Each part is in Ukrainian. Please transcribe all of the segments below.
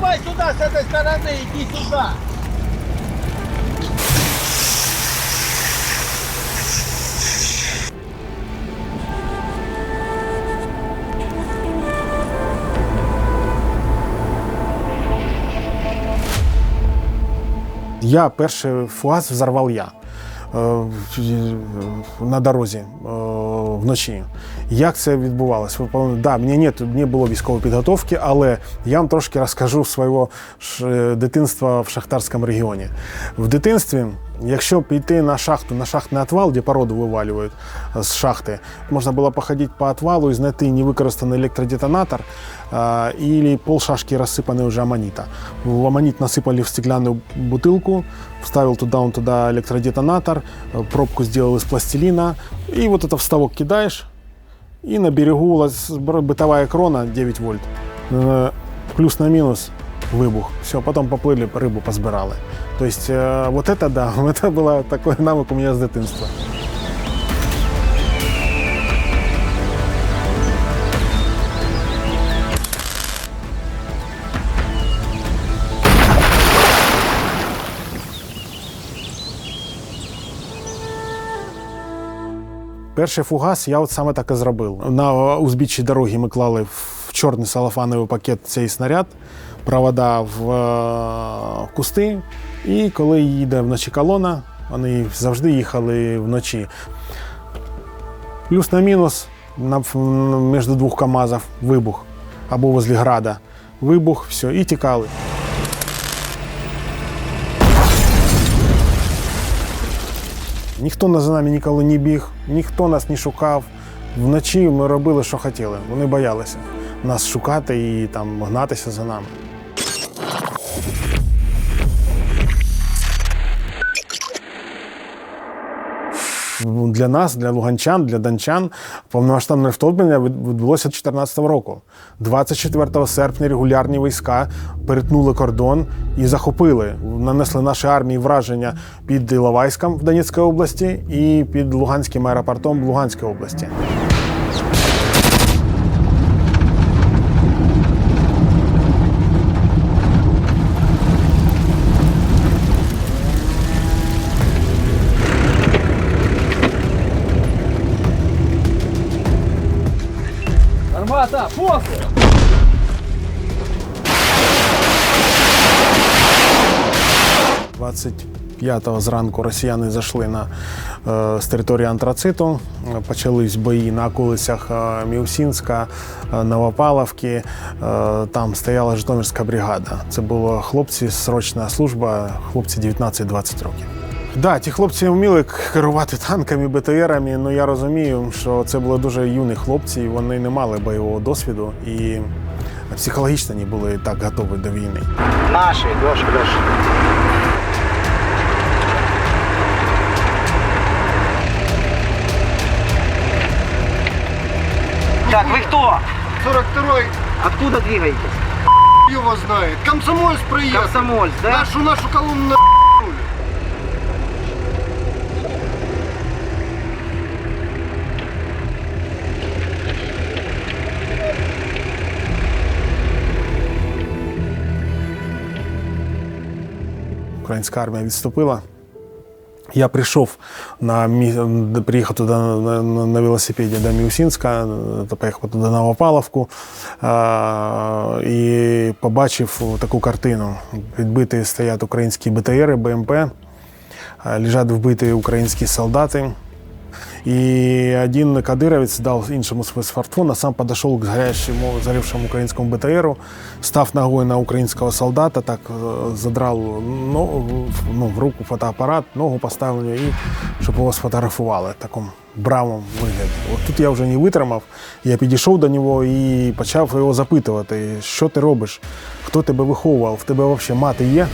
давай сюда, с этой стороны, иди сюда. Я перший фугас взорвав я е, на дорозі е, вночі. Як це відбувалося? Ви пам'ятаєте? Да, мені нет, не було військової підготовки, але я вам трошки розкажу свого ш- дитинства в шахтарському регіоні. В дитинстві, якщо піти на шахту, на шахтний отвал, де породу вивалюють е, з шахти, можна було походити по отвалу і знайти невикористаний електродетонатор а, или полшашки рассыпанной уже аммонита. В аммонит насыпали в стеклянную бутылку, вставил туда он туда электродетонатор, э, пробку сделал из пластилина, и вот это в ставок кидаешь, и на берегу лаз- бр- бытовая крона 9 вольт. Э, Плюс на минус выбух. Все, потом поплыли, рыбу позбирали. То есть э, вот это да, это было такой навык у меня с дитинства. Перший фугас я от саме так і зробив. На узбіччі дороги ми клали в чорний салафановий пакет цей снаряд, провода в е, кусти. І коли їде вночі колона, вони завжди їхали вночі. Плюс на мінус між двох КАМАЗів вибух або возле града. Вибух, все, і тікали. Ніхто за нами ніколи не біг, ніхто нас не шукав. Вночі ми робили, що хотіли. Вони боялися нас шукати і там гнатися за нами. Для нас, для луганчан, для данчан, повномасштабне вторгнення відбулося 2014 року. 24 серпня регулярні війська перетнули кордон і захопили, нанесли нашій армії враження під Іловайськом в Донецькій області і під Луганським аеропортом в Луганській області. Армата, после! – 25-го зранку росіяни зайшли на, е, з території антрациту. Почались бої на околицях е, Міусінська, е, Новопавловки. Е, Там стояла Житомирська бригада. Це були хлопці, срочна служба, хлопці 19-20 років. Да, ті хлопці вміли керувати танками, БТРами, але я розумію, що це були дуже юні хлопці, і вони не мали бойового досвіду і психологічно не були так готові до війни. Наши, Леша, Леша. Так, вы кто? 42-й Откуда двигаетесь? его знает. Комсомольск приехал. Комсомольск, да? Нашу нашу колонну на Українська армія відступила. Я прийшов на приїхав туди на, велосипеді до Міусінська, е, поїхав туди на Опаловку е, і побачив таку картину. Відбиті стоять українські БТРи, БМП, е, лежать вбиті українські солдати. И один кадыровец дал іншому свой смартфон, а сам подошел к горящему, заревшему украинскому БТРу, став ногой на украинского солдата, так э, задрал ногу, ну, в руку фотоапарат, ногу поставив на і щоб його сфотографували в такому бравому вигляді. От тут я вже не витримав. Я підійшов до нього і почав його запитувати, що ти робиш, хто тебе виховував, в тебе взагалі мати є?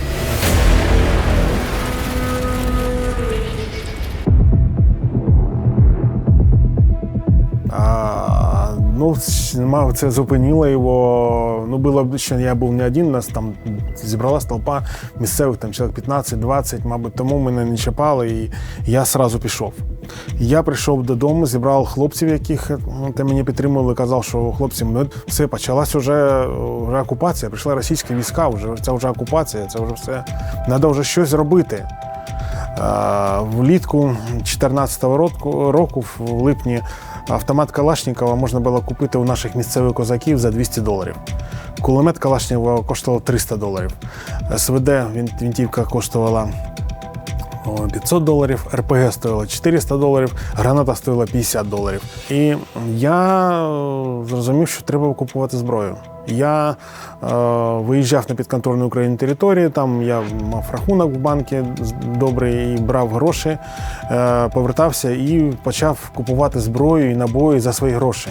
Ну, це зупинило його. Ну, було що я був не один, нас там зібралась толпа місцевих, там чоловік 15-20, мабуть, тому мене не чіпали, і я одразу пішов. Я прийшов додому, зібрав хлопців, яких е, мені підтримували, казав, що хлопці, ми все почалась вже, вже окупація. Прийшли російські війська, вже це вже окупація, це вже все. Треба вже щось робити. Влітку 2014 року, року, в липні, автомат Калашникова можна було купити у наших місцевих козаків за 200 доларів. Кулемет Калашникова коштував 300 доларів. СВД він- вінтівка коштувала о, 500 доларів, РПГ стоїло 400 доларів, граната стоїла 50 доларів. І я е, зрозумів, що треба купувати зброю. Я е, виїжджав на підконтрольну Україні територію, там я мав рахунок в банку добрий і брав гроші, е, повертався і почав купувати зброю і набої за свої гроші.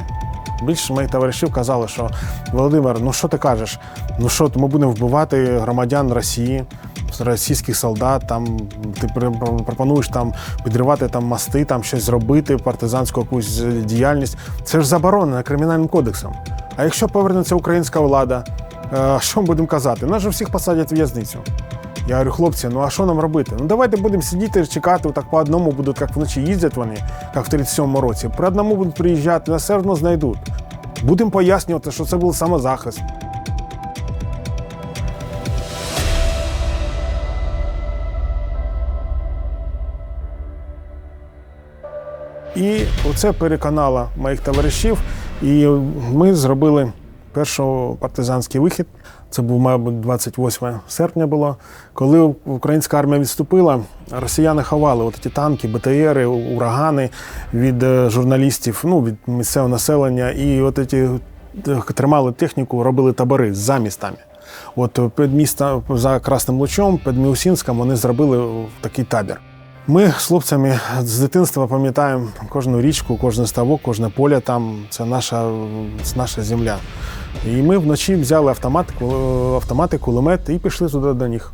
Більше моїх товаришів казали, що Володимир, ну що ти кажеш? Ну що, ми будемо вбивати громадян Росії, російських солдат, там ти пропонуєш там підривати там мости, там щось зробити, партизанську якусь діяльність. Це ж заборонено кримінальним кодексом. А якщо повернеться українська влада, е, що ми будемо казати? Нас же всіх посадять в'язницю. Я говорю, хлопці, ну а що нам робити? Ну давайте будемо сидіти, чекати, так по одному будуть, як вночі їздять вони, як в 37-му році. По одному будуть приїжджати, нас все одно знайдуть. Будемо пояснювати, що це був самозахист. І оце переконало моїх товаришів. І ми зробили перший партизанський вихід. Це був, мабуть, 28 серпня було. Коли українська армія відступила, росіяни ховали от ті танки, БТРи, урагани від е, журналістів, ну, від місцевого населення. І от ці е, тримали техніку, робили табори за містами. От е, під містом за Красним Лучом, під Міусінськом вони зробили такий табір. Ми з хлопцями з дитинства пам'ятаємо кожну річку, кожен ставок, кожне поле там це наша, це наша земля. І ми вночі взяли автомат, автомати, кулемет і пішли туди до них.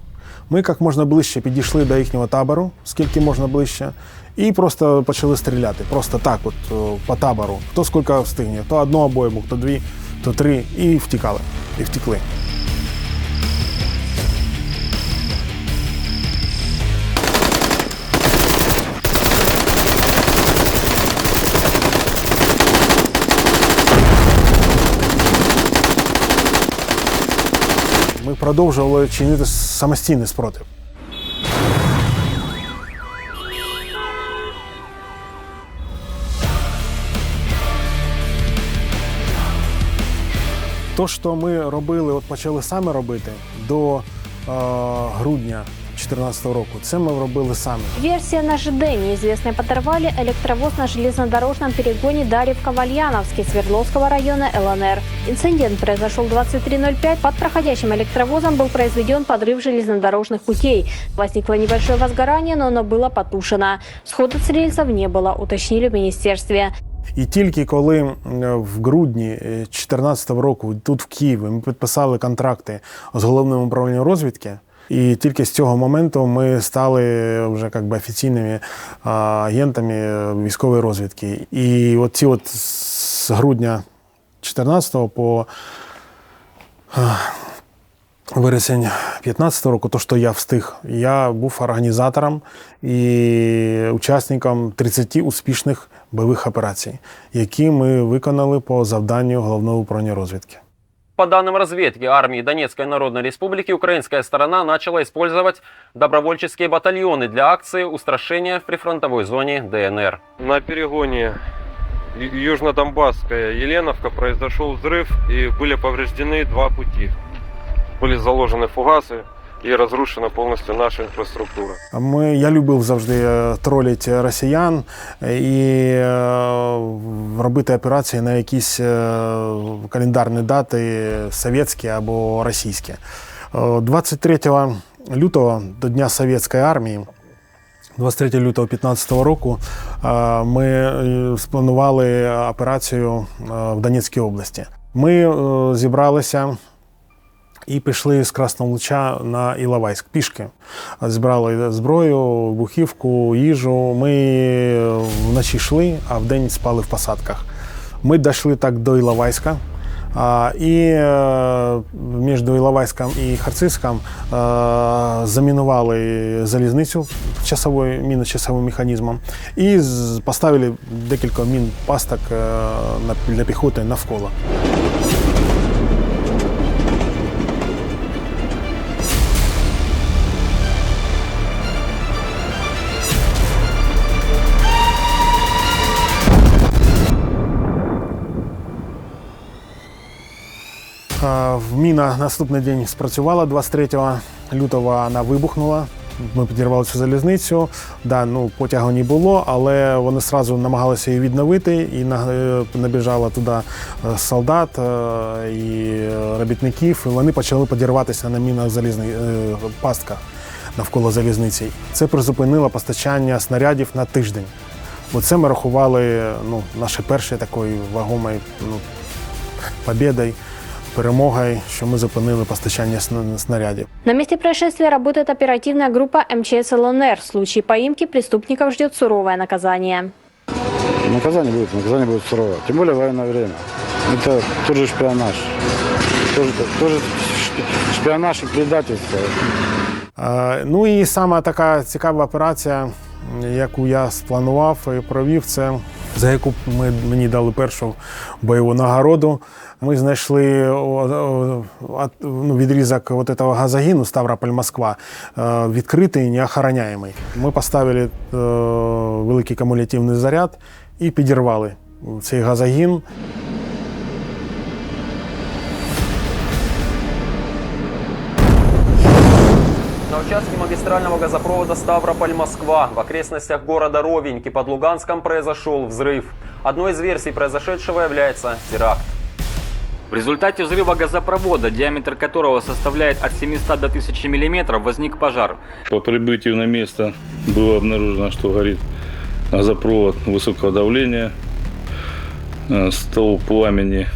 Ми як можна ближче підійшли до їхнього табору, скільки можна ближче, і просто почали стріляти. Просто так, от по табору. Хто скільки встигне, то одну обойму, то дві, то три, і втікали. І втікли. Продовжували чинити самостійний спротив. То, що ми робили, от почали саме робити до е, грудня 2014 року, це ми робили самі. Версия на ЖД неизвестные подорвали электровоз на железнодорожном перегоне Дарьевка-Вальяновский Свердловского района ЛНР. Инцидент произошел 23.05. Под проходящим электровозом был произведен подрыв железнодорожных путей. Возникло небольшое возгорание, но оно было потушено. Схода с рельсов не было, уточнили в министерстве. І тільки коли м, в грудні 2014 року тут в Києві ми підписали контракти з головним управлінням розвідки. І тільки з цього моменту ми стали вже як би, офіційними агентами військової розвідки. І от ці от з грудня 2014 по вересень 2015 року, то що я встиг, я був організатором і учасником 30 успішних бойових операцій, які ми виконали по завданню головного управління розвідки. По данным разведки армии Донецкой Народной Республики, украинская сторона начала использовать добровольческие батальоны для акции устрашения в прифронтовой зоне ДНР. На перегоне Ю- Южно-Донбасская Еленовка произошел взрыв и были повреждены два пути. Были заложены фугасы и разрушена полностью наша інфраструктура. Ми, я любив завжди е, тролити росіян і е, робити операції на якісь е, календарні дати совєтські або російські. Е, 23 лютого до Дня Совєтської армії. 23 лютого 2015 року ми спланували операцію в Донецькій області. Ми зібралися і пішли з Красного Луча на Іловайськ пішки. Збирали зброю, вибухівку, їжу. Ми вночі йшли, а вдень спали в посадках. Ми дійшли так до Іловайська. І е, між Іловайськом і Харцизьком е, замінували залізницю часовою, мінно-часовим механізмом і поставили декілька мін пасток е, для піхоти навколо. Міна наступний день спрацювала 23 лютого. Вона вибухнула. Ми підірвали цю залізницю. Да, ну, потягу не було, але вони одразу намагалися її відновити, і е, туди е, солдат е, і робітників. І вони почали підірватися на мінах залізних пастках навколо залізниці. Це призупинило постачання снарядів на тиждень. Оце ми рахували ну, нашою першою такою вагомою ну, побєдою, перемогою, що ми зупинили постачання снарядів. На месте происшествия работает оперативная группа МЧС ЛНР. В случае поимки преступников ждет суровое наказание. Наказание будет, наказание будет суровое. Тем более военное время. Это тоже шпионаж. Тоже, тоже шпионаж и предательство. Е, Ну і сама така цікава операція, яку я спланував і провів, це за яку ми, мені дали першу бойову нагороду. Ми знайшли ну, відрізок от этого газогіну Ставрополь-Москва е, відкритий, неохороняємий. Ми поставили е, великий кумулятивний заряд і підірвали цей газогін. На участке магистрального газопровода Ставрополь-Москва в окрестностях города Ровеньки под Луганском произошел взрыв. Одной из версий произошедшего является теракт. В результате взрыва газопровода, диаметр которого составляет от 700 до 1000 мм, возник пожар. По прибытию на место было обнаружено, что горит газопровод высокого давления. Э, Столб пламени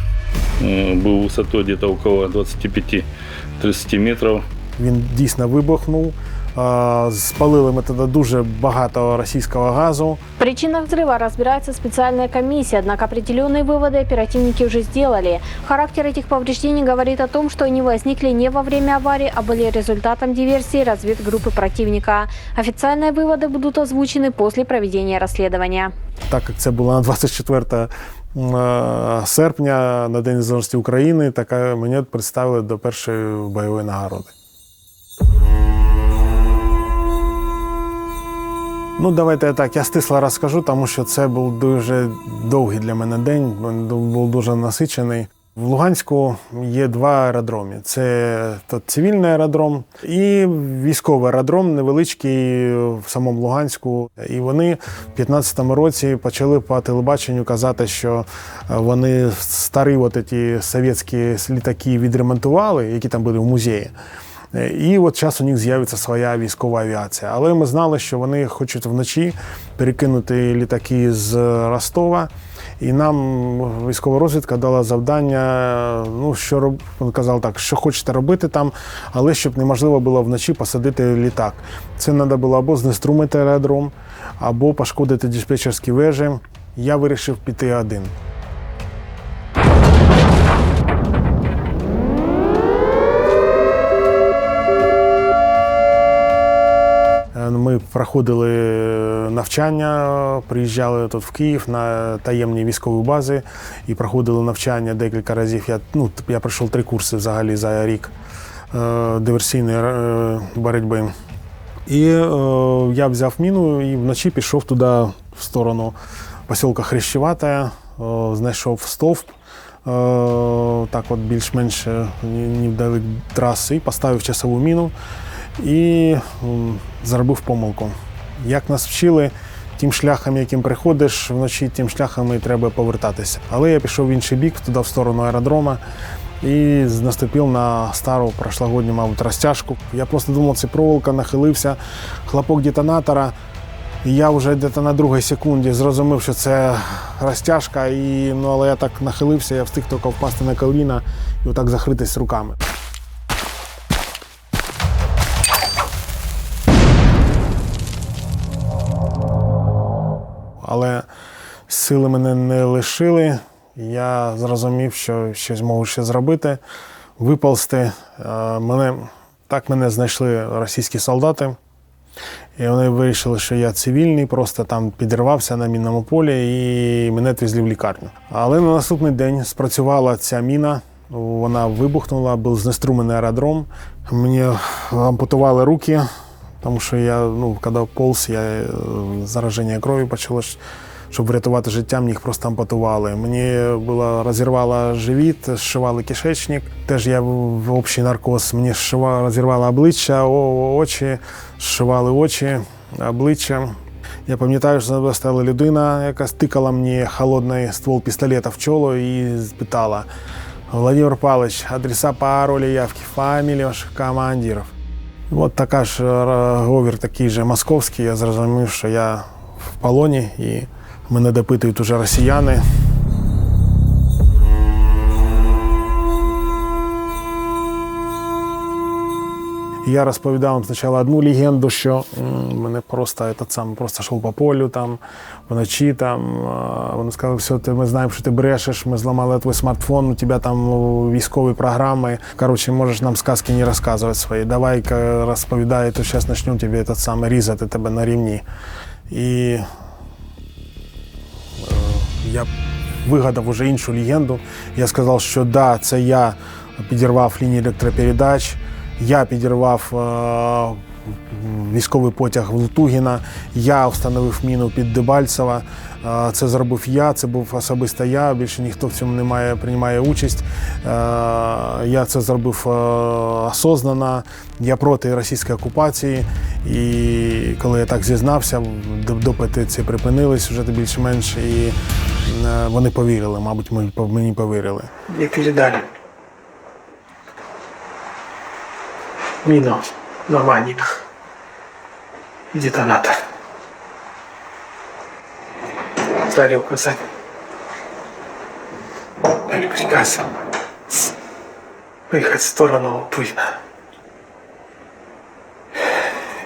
э, был высотой где-то около 25-30 метров. Він дійсно вибухнув. Е, Спалили ми тоді дуже багато російського газу. В причинах взрыва разбирается специальная комиссия, однако определенные выводы оперативники уже сделали. Характер этих повреждений говорит о том, что они возникли не во время аварии, а были результатом диверсии разведгруппы противника. Официальные выводы будут озвучены после проведения расследования. так як це було на 24 е, серпня, на День Незалежності України, така мене представили до першої бойової нагороди. Ну, давайте я так, я стисло розкажу, тому що це був дуже довгий для мене день, був дуже насичений. В Луганську є два аеродроми: це цивільний аеродром і військовий аеродром, невеличкий в самому Луганську. І вони в 15-му році почали по телебаченню казати, що е, вони старі от ці совєтські літаки відремонтували, які там були в музеї. Е, І от зараз у них з'явиться своя військова авіація. Але ми знали, що вони хочуть вночі перекинути літаки з Ростова. І нам військова розвідка дала завдання, ну що роб... він казав так, що хочете робити там, але щоб неможливо було вночі посадити літак. Це треба було або знеструмити аеродром, або пошкодити диспетчерські вежі. Я вирішив піти один. Проходили навчання, приїжджали тут в Київ на таємні військові бази і проходили навчання декілька разів. Я, ну, я пройшов три курси взагалі за рік е, диверсійної е, боротьби. І е, я взяв міну і вночі пішов туди в сторону посілка Хрещевата, е, знайшов стовп. е, Так от більш-менш е, невдалек траси, і поставив часову міну і зробив помилку. Як нас вчили, тим шляхом, яким приходиш вночі, тим шляхом і треба повертатися. Але я пішов в інший бік, туди в сторону аеродрома, і наступив на стару прошлогодню, мабуть, розтяжку. Я просто думав, це проволока, нахилився, хлопок детонатора. І я вже десь на другій секунді зрозумів, що це розтяжка, і, ну, але я так нахилився, я встиг тільки впасти на коліна і отак закритись руками. Але сили мене не лишили. Я зрозумів, що щось можу ще зробити. виползти. Е, Мене, так мене знайшли російські солдати. І вони вирішили, що я цивільний, просто там підірвався на мінному полі і мене відвезли в лікарню. Але на наступний день спрацювала ця міна, вона вибухнула, був знеструмлений аеродром. Мені ампутували руки, тому що я, ну, коли полз, я е, зараження крові почалось. Щоб врятувати життя, мені їх просто ампутували. Мені було розірвало живіт, зшивали кишечник. Теж я в общий наркоз. Мені зшива- розірвало обличчя, очі, зшивали очі, обличчя. Я пам'ятаю, що стала людина, яка стикала мені холодний ствол пістолета в чоло і спитала: Владимир Павлович, адреса, паролі, явки, фамілії ваших командирів. От така ж е, говір такий же московський. Я зрозумів, що я в полоні і мене допитують уже росіяни. Я розповідав вам спочатку одну легенду, що мене просто этот сам просто йшов по полю там вночі. Там вони сказали, все, ти ми знаємо, що ти брешеш. Ми зламали твій смартфон, у тебе там військові програми. Коротше, можеш нам сказки не розказувати свої. Давай розповідай, то зараз почнемо тебе этот сам різати тебе на рівні. І е, я вигадав уже іншу легенду. Я сказав, що да, це я підірвав лінії електропередач, я підірвав е, військовий потяг в Лутугіна, я встановив міну під Дебальцева. Е, Це зробив я, це був особисто я. Більше ніхто в цьому не має, приймає участь. Е, Я це зробив осознанно. Я проти російської окупації. І коли я так зізнався, допити ці припинились вже більш-менш, і вони повірили, мабуть, мені повірили. Мне передали мину на ванниках и детонатор. Дали указание. Дали приказ выехать в сторону Пуйна.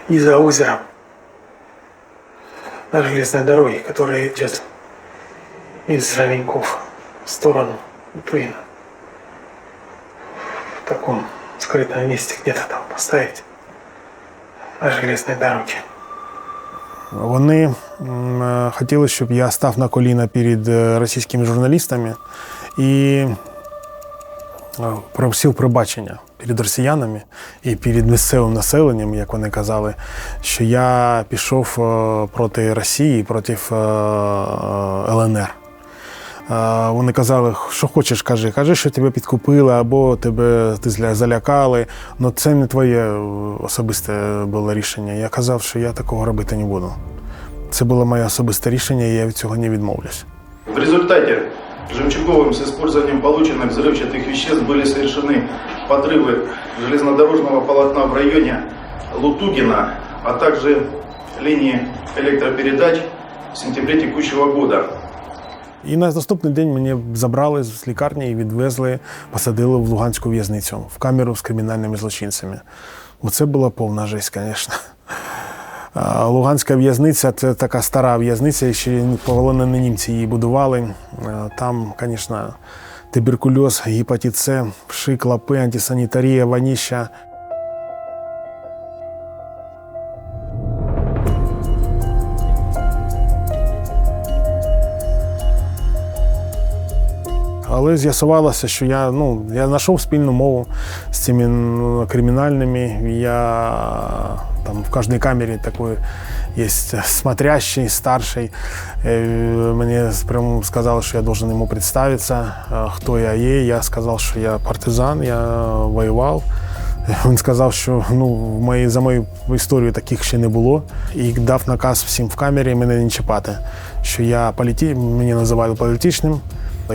И за озером на железной дороге, которая идет из Равеньков в сторону Пуйна в таком скрытом месте где-то там поставить на железной дороге. Вони е, хотіли, щоб я став на коліна перед е, російськими журналістами і е, просив пробачення перед росіянами і перед місцевим населенням, як вони казали, що я пішов проти Росії, проти ЛНР. Е, Вони казали, що хочеш, кажи, кажи, що тебе підкупили або тебе ти зля- залякали. Ну це не твоє е, особисте було рішення. Я казав, що я такого робити не буду. Це було моє особисте рішення, і я від цього не відмовлюсь. В результате Жемчуговым с использованием полученных взрывчатых веществ были совершены подрывы железнодорожного полотна в районе Лутугина, а также линии электропередач в сентябре текущего года. І на наступний день мене забрали з лікарні і відвезли, посадили в Луганську в'язницю, в камеру з кримінальними злочинцями. Оце була повна жесть, звісно. Луганська в'язниця це така стара в'язниця, ще полонені німці її будували. Там, звісно, туберкульоз, гепатит С, вши, клопи, антисанітарія, ваніща. Але з'ясувалося, що я, ну, я знайшов спільну мову з цими ну, кримінальними. Я там в кожній камері такий є смотрящий, старший. Е, Мені прямо сказали, що я должен йому представитися, е, хто я є. Я сказав, що я партизан, я воював. Він сказав, що ну, в моїй, за мою історію таких ще не було. І дав наказ всім в камері мене не чіпати. Що я політі... мені називали політичним,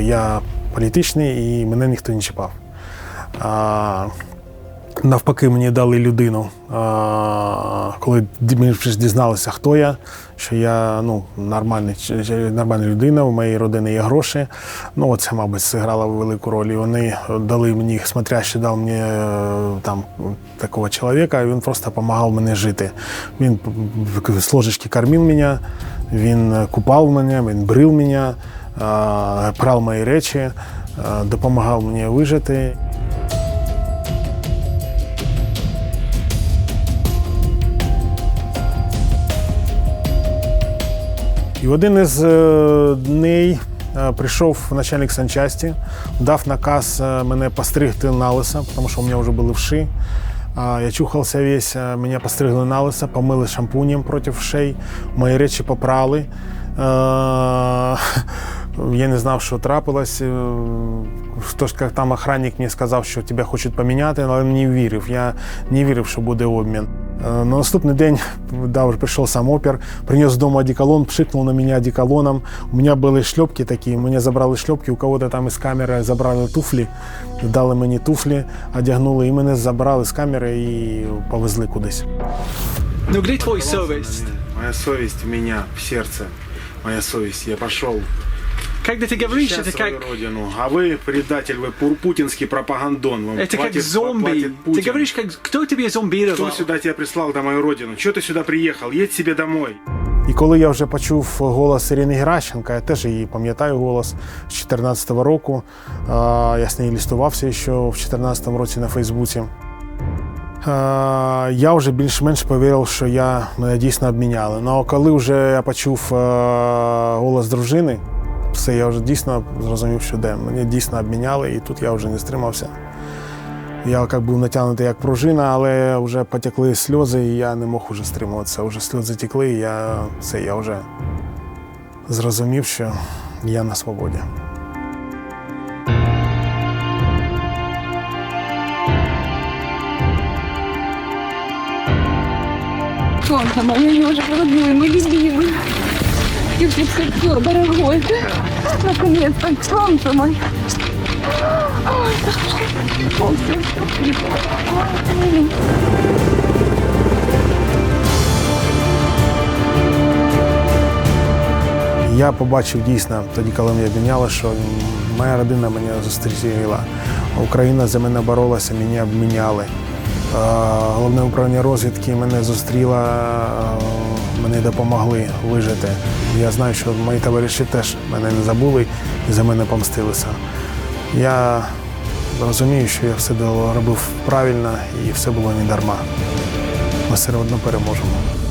я політичний і мене ніхто не чіпав. А, навпаки, мені дали людину, а, коли мені вже дізналися, хто я, що я ну, нормальний, нормальна людина, у моєї родини є гроші. Ну, це, мабуть, зіграло велику роль. І вони дали мені, смотрящий дав мені е, там такого чоловіка, і він просто допомагав мені жити. Він з ложечки кормив мене, він купав мене, він брив мене, прав мої речі, допомагав мені вижити. І в один із е, дней е, прийшов начальник санчасті, дав наказ е, мене постригти на лисо, тому що у мене вже були вши. Я чухався весь, мене постригли на лисо, помили шампунем проти вшей, мої речі попрали. Я не знав, що трапилось. Е, Хтось як там охранник мені сказав, що тебе хочуть поміняти, але не вірив. Я не вірив, що буде обмін. Е, На наступний день да, вже прийшов сам опер, приніс з дому одеколон, пшикнув на мене одеколоном. У мене були шльопки такі, мені забрали шльопки, у кого-то там із камери забрали туфлі, дали мені туфлі, одягнули і мене забрали з камери і повезли кудись. Ну где твой совесть? Моя совість у мене в серці. Моя совість. Я пішов Когда ты говоришь, это свою как, родину. А вы предатель, вы пур- путинский пропагандон. Вам это как платит- зомби. платит Ты Путин. говоришь, как кто тебе зомбировал? Кто сюда тебя прислал на мою родину? Чего ты сюда приехал? Едь себе домой. І коли я вже почув голос Ірини Геращенка, я теж її пам'ятаю голос з 2014 року. А, Я з нею листувався ще в 2014 році на Фейсбуці. А, Я вже більш-менш повірив, що я, мене дійсно обміняли. Ну а коли вже я почув е, голос дружини, все, я вже дійсно зрозумів, що де. Мене дійсно обміняли, і тут я вже не стримався. Я як був натягнутий як пружина, але вже потекли сльози, і я не мог уже стримуватися. Вже сльози текли, і я все, я вже зрозумів, що я на свободі. Солнце мое, ежик родной, мой любимый. И все дорогой. Наконец-то, солнце мое. Ой, солнце. Ой. Я побачив дійсно тоді, коли мене обміняли, що моя родина мене зустріла. Україна за мене боролася, мене обміняли. Е, Головне управління розвідки мене зустріло, е, мені допомогли вижити. Я знаю, що мої товариші теж мене не забули і за мене помстилися. Я розумію, що я все робив правильно і все було не дарма. Ми все одно переможемо.